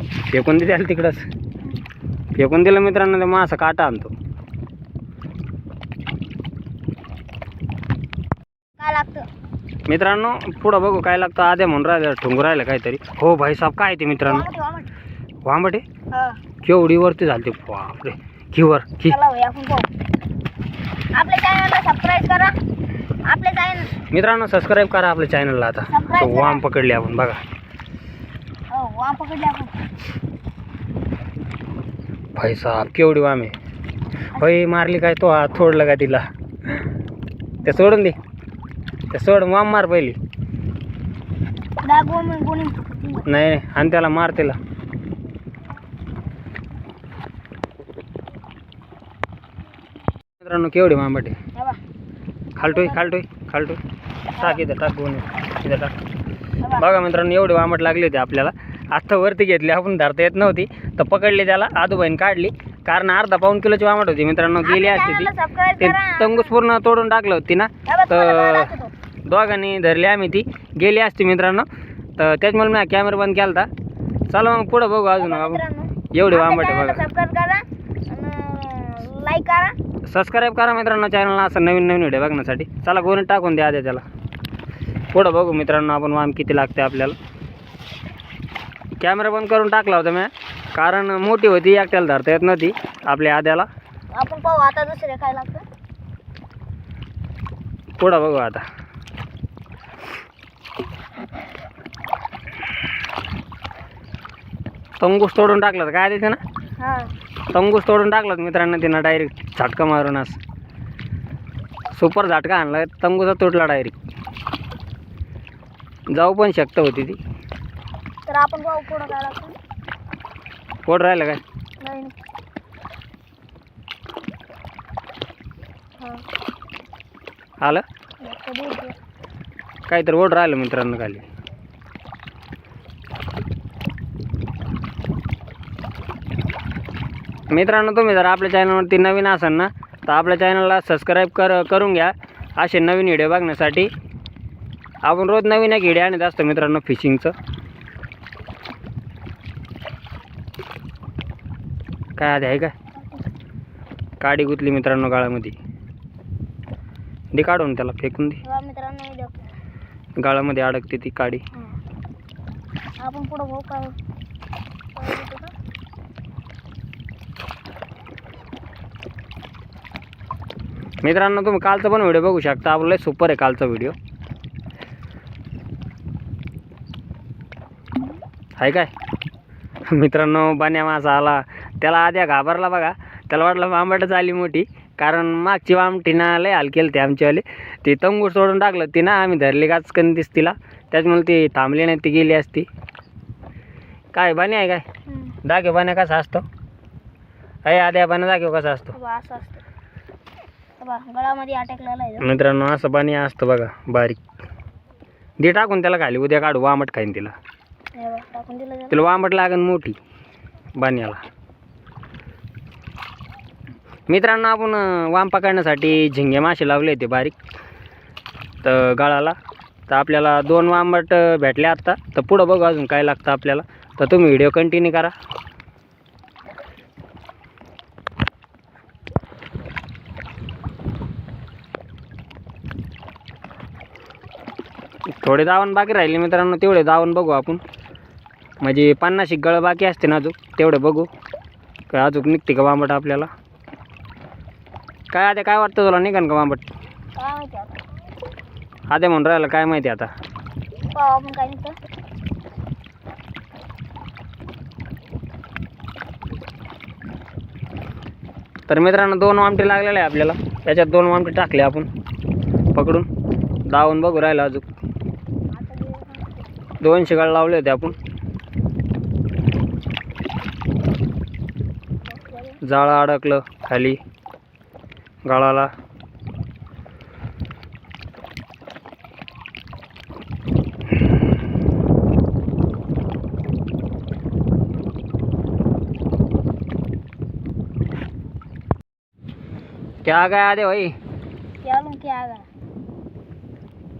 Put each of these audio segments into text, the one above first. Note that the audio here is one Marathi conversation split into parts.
फेकून दे त्याला तिकडंच. फेकून दिलं मित्रांनो ते मासा काटा आणतो. काय लागतं? मित्रांनो पुढं बघू काय लागतं. आद्या म्हणून राहिलं ठुंगू राहिलं काहीतरी. हो भाई साहेब काय ते मित्रांनो. वांबटे केवढी वरती झालते बापरे. आपल्या चॅनलला सबस्क्राईब करा. आपल्या चॅनल मित्रांनो सबस्क्राईब करा आपल्या चॅनलला आता. वाम पकडली आपण बघा. वाम पकडले आपण. भाई साहेब केवढी वाम? होय मारली काय तो हात सोडलं का तिला? ते सोडून दे. ते सोड वाम मार पहिली. नाही नाही आणि त्याला मार तिला. मित्रांनो केवढी मांबट खालटोय खालटोय खालटोय. टाक इथं टाक गोणी. इथं टाक. बघा मित्रांनो एवढे वामट लागले होते आपल्याला. आता वरती घेतली आपण धरता येत नव्हती. तर पकडली त्याला आजूबाईन काढली. कारण अर्धा पाऊन किलोची वामट होती मित्रांनो गेली असती ती. ते. तंगूस पूर्ण तोडून टाकलं होती ना. तर? दोघांनी धरली आम्ही ती. गेली असती मित्रांनो. तर त्याच्यामुळे मी कॅमेरा बंद केला होता चला मग पुढं बघू अजून आपण. एवढे वांबट आहे बघा. सबस्क्राईब करा लाईक करा. सबस्क्राईब करा मित्रांनो चॅनलला असं नवीन नवीन व्हिडिओ बघण्यासाठी. चला गोणी टाकून द्या आधी त्याला. पुढं बघू मित्रांनो आपण वाम किती लागते आपल्याला. कॅमेरा बंद करून टाकला होता मी. कारण मोठी होती एकट्याला धरता येत नव्हती आपल्या आद्याला. आपण पाहू आता दुसरे काय लागतं. पुढं बघू आता. तंगूस तोडून टाकलं. काय देते ना? हा. तंगूस तोडून टाकलं मित्रांनो तिनं डायरेक्ट झटका मारून असं. सुपर झटका आणला तंगूचा तुटला डायरेक्ट जाऊ पण शकत होती ती. तर आपण पाहू पुढं काय लागतं. पोट राहिलं काय? नाही हा. आलं? काहीतरी ओढ राहिलं मित्रांनो खाली. मित्रांनो तुम्ही जर आपल्या चॅनलवरती नवीन असाल ना तर आपल्या चॅनलला सबस्क्राईब कर करून घ्या. असे नवीन व्हिडिओ बघण्यासाठी आपण रोज नवीन एक व्हिडिओ आणत असतो मित्रांनो फिशिंगचं काय आधी आहे काय काडी गुतली मित्रांनो गाळामध्ये. दे काढून त्याला फेकून दे. गाळामध्ये अडकते ती काडी. आपण पुढं भाऊ काय? मित्रांनो तुम्ही कालचा पण व्हिडिओ बघू शकता. आपलं सुपर आहे कालचा व्हिडिओ. आहे काय? मित्रांनो बाण्या मासा आला. त्याला आद्या घाबरला बघा. त्याला वाटलं आंबाटच आली मोठी. कारण मागची आमटीना लय हाल केलं ते आमच्यावाले ते तंगूर सोडून टाकलं ती ना आम्ही धरली काच दिस तिला त्याच्यामुळे ती थांबली नाही ती गेली असती. काय बाणी आहे काय. दाखव बाण्या कसा असतो? अय आद्या बाण्या दाखव कसा असतो? असं असतं. गळामध्ये अटकलेला आहे मित्रांनो असं पाणी असतं बघा बारीक. दे टाकून त्याला खाली उद्या काढू वामट खाईन तिला. टाकून दिलं. तिला वामट लागन मोठी बाण्याला मित्रांनो आपण वाम पकडण्यासाठी झिंगे मासे लावले होते बारीक. तर गळाला. तर आपल्याला दोन वांबट भेटले आत्ता तर पुढं बघू अजून काय लागतं आपल्याला. तर तुम्ही व्हिडिओ कंटिन्यू करा. थोडे दावण बाकी राहिले मित्रांनो तेवढे दावण बघू आपण. म्हणजे पन्नास एक गळं बाकी असते ना अजून तेवढे बघू. काय अजून निघते का वामट आपल्याला? काय आता काय वाटतं तुला? निघन का काय माहिती आता. म्हणून राहिलं काय माहिती आता? पाहू आपण काय निघतं तर मित्रांनो दोन वामटे लागलेले आहे आपल्याला. त्याच्यात दोन वामटे टाकले आपण. पकडून. दावून बघू राहिलं अजून. आता जे- दोन शिगाळ लावले होते आपण. जाळं अडकलं खाली. गाळाला क्या आ गया आदे भाई? क्या लूँ क्या आ गया?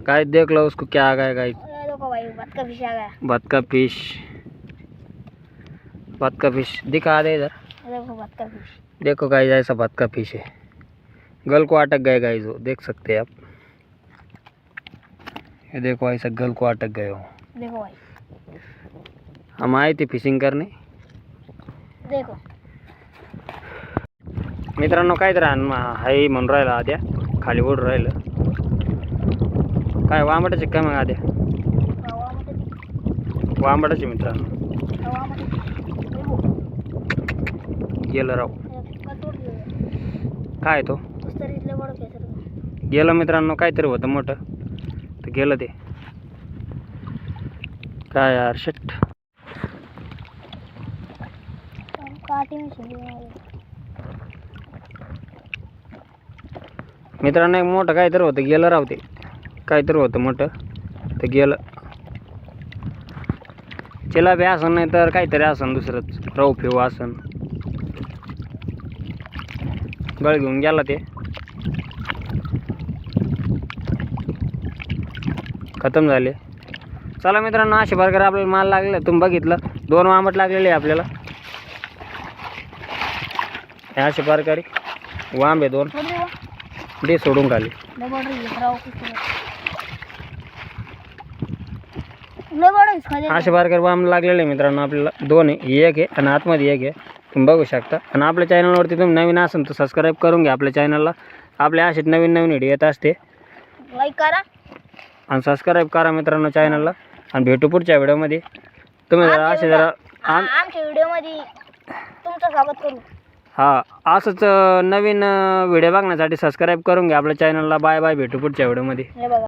गाइस देख लो उसको क्या आ गया गाइस देखो भाई बतका फ़िश आ गया। बतका फ़िश भात का फ़िश दिखा दे इधर। देखो बात कर फ़िश देखो गाइस ऐसा भात का फ़िश है। गल को अटक गए गाइस वो देख सकते हैं आप। ये देखो ऐसा गल को अटक गए हो। देखो भाई। हम आए थे फिशिंग करने। देखो। मित्रांनो काय तर हाय म्हणून राहिला आद्या खाली ओढून राहिलं। काय वांबटाचे काय मग आद्या? वांबटाचे मित्रांनो। गेलं राव। काय तो? तरी इथले गेलं मित्रांनो काहीतरी होतं मोठं. तर गेलं ते. काय यार शट मित्रांनो एक मोठं काहीतरी होतं. गेलं राव ते. काहीतरी होतं मोठं. तर गेलं. चिलाबी असन नाही तर काहीतरी असन दुसरंच. रव फिव असन गळ घेऊन गेला ते. खतम झाले. चला मित्रांनो असे प्रकारे आपल्याला माल लागले. तुम्ही बघितलं दोन वामट लागलेले आहे आपल्याला. हे असे प्रकारे वांबे दोन बडरी दे सोडून खाली. ले बडरी वाम असे लागलेले आहे मित्रांनो आपल्याला. दोन आहे एक आहे आणि आतमध्ये एक आहे. तुम्ही बघू शकता. आणि आपल्या चॅनलवरती तुम्ही नवीन असाल तर सबस्क्राईब करून घ्या आपल्या चॅनलला. आपल्या असेच नवीन नवीन व्हिडिओ येत असते. लाईक करा. आणि सबस्क्राईब करा मित्रांनो चॅनलला आणि भेटू पुढच्या व्हिडिओमध्ये तुम्ही जरा असे जरा आम आमच्या व्हिडिओमध्ये तुमचं स्वागत करू. हा असंच नवीन व्हिडिओ बघण्यासाठी सबस्क्राईब करून घ्या. आपल्या चॅनलला बाय बाय भेटू पुढच्या व्हिडिओमध्ये हे बघा.